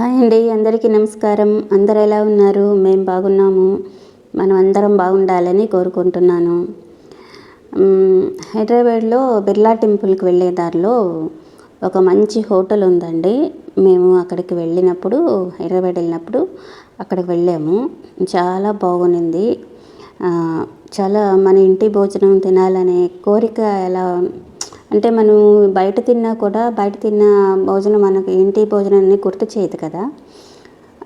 Hi అండి అందరికీ నమస్కారం. అందరు ఎలా ఉన్నారు? మేము బాగున్నాము. మనం అందరం బాగుండాలని కోరుకుంటున్నాను. హైదరాబాద్లో బిర్లా టెంపుల్కి వెళ్ళే దారిలో ఒక మంచి హోటల్ ఉందండి. మేము అక్కడికి వెళ్ళినప్పుడు హైదరాబాద్ వెళ్ళినప్పుడు అక్కడికి వెళ్ళాము. చాలా బాగుంది చాలా మన ఇంటి భోజనం తినాలనే కోరిక ఎలా అంటే మనం బయట తిన్నా కూడా బయట తిన్న భోజనం మనకు ఇంటి భోజనాన్ని గుర్తు చేయదు కదా.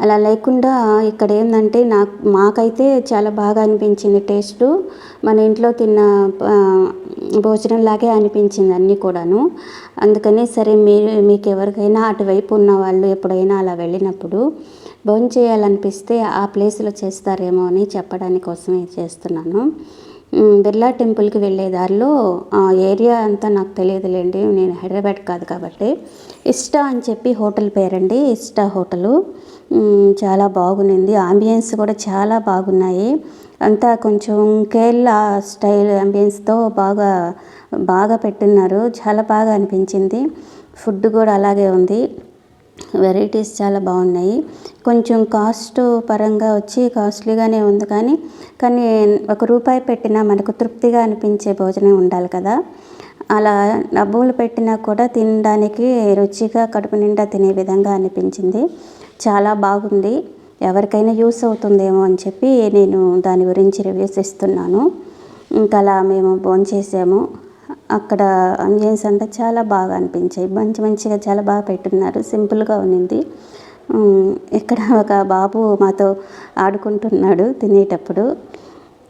అలా లేకుండా ఇక్కడ ఏంటంటే నాకు మాకైతే చాలా బాగా అనిపించింది టేస్ట్ మన ఇంట్లో తిన్న భోజనం లాగే అనిపించింది అన్నీ కూడాను. అందుకని సరే మీరు మీకు ఎవరికైనా అటువైపు ఉన్న వాళ్ళు ఎప్పుడైనా అలా వెళ్ళినప్పుడు భోజనం చేయాలనిపిస్తే ఆ ప్లేస్లో చేస్తారేమో అని చెప్పడానికి కోసమే చేస్తున్నాను. బిర్లా టెంపుల్కి వెళ్ళే దారిలో ఆ ఏరియా అంతా నాకు తెలియదులేండి నేను హైదరాబాద్ కాదు కాబట్టి. ఇష్టా అని చెప్పి హోటల్ పేరండి ఇష్టా హోటలు. చాలా బాగుంది ఆంబియన్స్ కూడా చాలా బాగున్నాయి. అంతా కొంచెం కేరళ స్టైల్ అంబియన్స్తో బాగా బాగా పెట్టున్నారు చాలా బాగా అనిపించింది. ఫుడ్ కూడా అలాగే ఉంది. వెరైటీస్ చాలా బాగున్నాయి. కొంచెం కాస్ట్ పరంగా వచ్చి కాస్ట్లీగానే ఉంది కానీ కానీ ఒక రూపాయి పెట్టినా మనకు తృప్తిగా అనిపించే భోజనం ఉండాలి కదా. అలా డబ్బులు పెట్టినా కూడా తినడానికి రుచిగా కడుపు నిండా తినే విధంగా అనిపించింది. చాలా బాగుంది. ఎవరికైనా యూస్ అవుతుందేమో అని చెప్పి నేను దాని గురించి రివ్యూస్ ఇస్తున్నాను. ఇంకా అలా మేము భోంచేసాము. అక్కడ అంబియన్స్ అంతా చాలా బాగా అనిపించాయి. మంచి మంచిగా చాలా బాగా పెట్టున్నారు సింపుల్గా ఉన్నింది. ఇక్కడ ఒక బాబు మాతో ఆడుకుంటున్నాడు తినేటప్పుడు.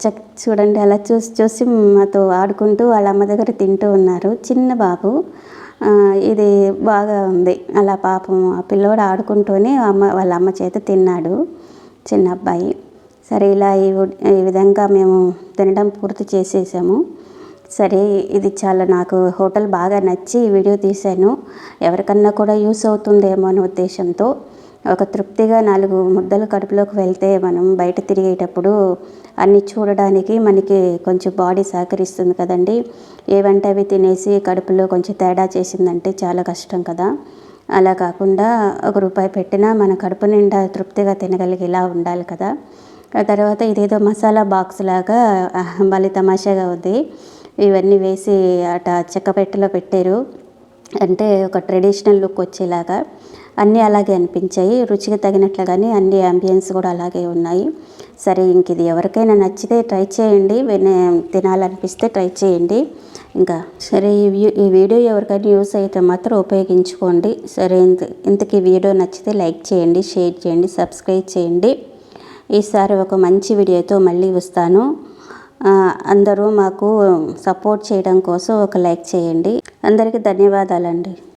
చక్ చూడండి అలా చూసి చూసి మాతో ఆడుకుంటూ వాళ్ళ అమ్మ దగ్గర తింటూ ఉన్నారు. చిన్న బాబు ఇది బాగా ఉంది. అలా పాపం ఆ పిల్లోడు ఆడుకుంటూనే అమ్మ వాళ్ళ అమ్మ చేత తిన్నాడు. చిన్న అబ్బాయి. సరే ఇలా ఈ ఈ విధంగా మేము తినడం పూర్తి చేసేసాము. సరే ఇది చాలా నాకు హోటల్ బాగా నచ్చి వీడియో తీశాను. ఎవరికన్నా కూడా యూస్ అవుతుందేమో అనే ఉద్దేశంతో ఒక తృప్తిగా నాలుగు ముద్దలు కడుపులోకి వెళ్తే మనం బయట తిరిగేటప్పుడు అన్ని చూడడానికి మనకి కొంచెం బాడీ సహకరిస్తుంది కదండి. ఏవంటే అవి తినేసి కడుపులో కొంచెం తేడా చేసిందంటే చాలా కష్టం కదా. అలా కాకుండా ఒక రూపాయి పెట్టినా మన కడుపు నిండా తృప్తిగా తినగలిగేలా ఉండాలి కదా. ఆ తర్వాత ఇదేదో మసాలా బాక్స్ లాగా ఆ, భలే తమాషాగా ఉంది. ఇవన్నీ వేసి అట చెక్కపెట్టెలో పెట్టారు. అంటే ఒక ట్రెడిషనల్ లుక్ వచ్చేలాగా అన్నీ అలాగే అనిపించాయి. రుచికి తగినట్లుగానే అన్ని అంబియన్స్ కూడా అలాగే ఉన్నాయి. సరే ఇంక ఇది ఎవరికైనా నచ్చితే ట్రై చేయండి. వెన- తినాలనిపిస్తే ట్రై చేయండి. ఇంకా సరే ఈ ఈ వీడియో ఎవరికైనా యూస్ అయితే మాత్రం ఉపయోగించుకోండి. సరే ఇంత ఇంతకీ వీడియో నచ్చితే లైక్ చేయండి షేర్ చేయండి సబ్స్క్రైబ్ చేయండి. ఈసారి ఒక మంచి వీడియోతో మళ్ళీ వస్తాను. అందరూ మాకు సపోర్ట్ చేయడం కోసం ఒక లైక్ చేయండి. అందరికీ ధన్యవాదాలండి.